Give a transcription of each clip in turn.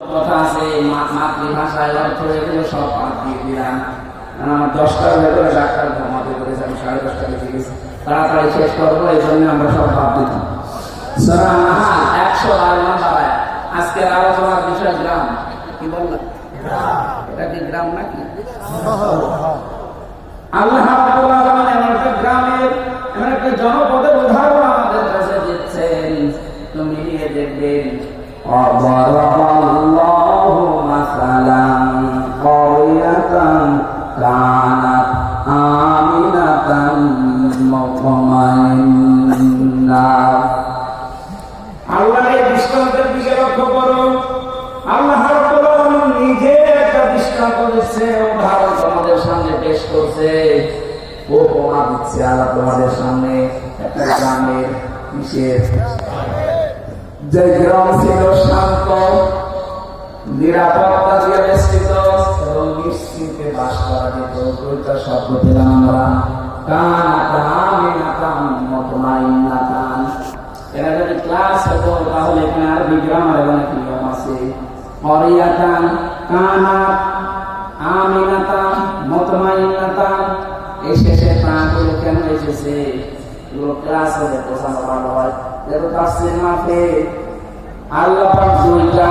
কথা আছে মাতৃভাষায় অর্থ এগুলো সব বাদ দিয়ে দিলাম। আমার দশটার ভেতরে ডাক্তার ঘুমাতে করেছে আমি সাড়ে দশটা বেজে গেছি। তাড়াতাড়ি শেষ করব, এই জন্য আমরা সব বাদ দিতাম সরা মাহাল একশো আর মাহায় আজকের আলোচনার বিষয় গ্রাম। কি বললাম এটা কি গ্রাম নাকি? আল্লাহ এমন একটা গ্রামের, এমন একটা জনপদের উদাহরণ আমাদের কাছে দিচ্ছেন। তুমি দেখবেন مثلا قرية كانت آمنة مطمئنة আল্লাহ এই দৃষ্টান্তের দিকে লক্ষ্য করো আল্লাহ রাব্বুল আলামিন নিজে একটা দৃষ্টান্ত দিচ্ছে উদাহরণ তোমাদের সামনে পেশ করছে উপমা দিচ্ছে আল্লাহ তোমাদের সামনে একটা গ্রামের কিসের যে গ্রাম ছিল শান্ত নিরাপত্তা দিয়ে বেষ্টিত এবং নিশ্চিন্তে বাস করা যেত দুইটা শব্দ পেলাম আমরা। কানাতাম মতমাইনাতাম এরা যদি ক্লাস হতো, তাহলে এখানে আরবি গ্রামার একটি নিয়ম আছে। অরিয়াতান কানাত আমিনাতাম মতমাইনাতাম এই শেষে প্রাণগুলো কেন এসেছে? এগুলো ক্লাস হলে বোঝানো ভালো হয়। যেহেতু তাফসির মাঠে আল্লাহ দুইটা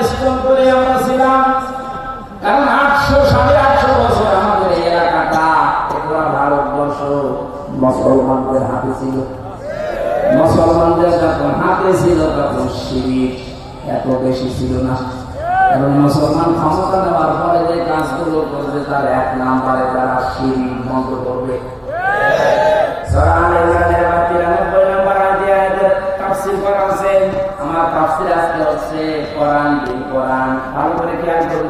মুসলমানদের হাতে ছিল। মুসলমানদের যখন হাতে ছিল, তখন শিবির এত বেশি ছিল না। এবং মুসলমান ক্ষমতা নেওয়ার পরে যে কাজগুলো করবে, তার এক নাম্বারে তারা শিবির বন্ধ করবে। সূরা আলে ইমরানের আয়াত 93 নম্বর আয়াতে তাফসীর করা আছে আমার তাফসীর আজকে হচ্ছে কোরআন কোরআন। ভালো করে খেয়াল করুন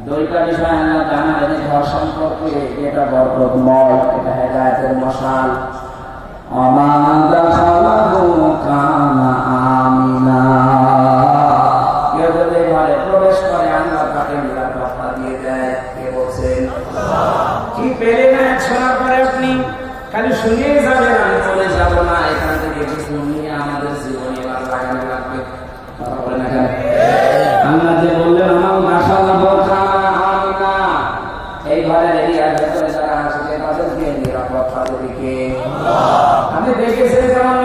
দুইটা বিষয় আল্লাহ সম্পর্কে এটা বরকতময় এটা কে বলছেন? কি পেলেন এক শোনার পরে আপনি খালি শুনিয়ে যাবেন আমি দেখেছি যেমন নিরাপদ